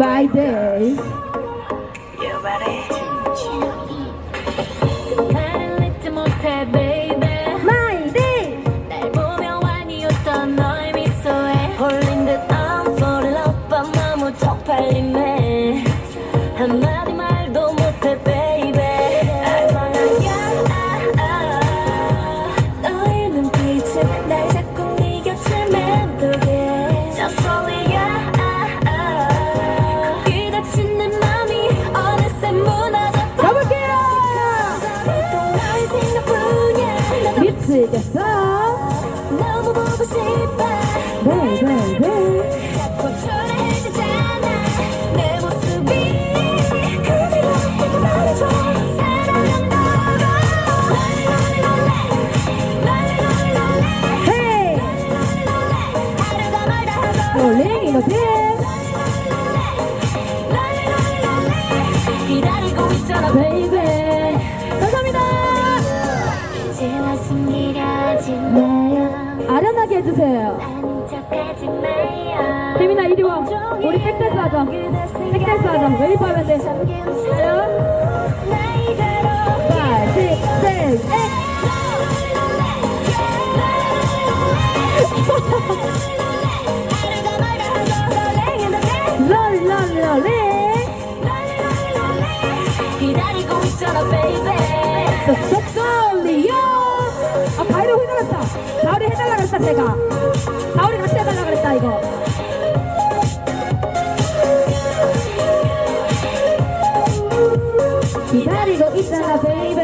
Mayday. 나를 잊지 못해 baby Mayday. 날 보며 웃던 너의 미소에 홀린 듯 I'm fall in love 밤 너무 쪽팔림에 한마디 말도 못해 baby 알만하냐 너의 눈빛은 날 미치겠어. 너무 보고 싶어. Baby. 자꾸 초라해지잖아. 내 모습이. 그대로 말해줘. 사랑한다고. 하루가 멀다 하고. 기다리고 있잖아 Baby. 아련하게 해주세요. 재민아 이리 와. 우리 백댄스 하자. 백댄스 하자. 웨이브 하면 돼. 가요. 나이대로 5, 6, 7, 8. 롤롤롤리. 기다리고 있잖아 baby ತಟ್ಟೆಗ ಅವ್ರಿಗೆ ಅಷ್ಟೇ ತಗೊಳ್ತಾ ಈಗ ಇದಾರಿಗೂ ಇದ್ದಲ್ಲ ಬೇರೆ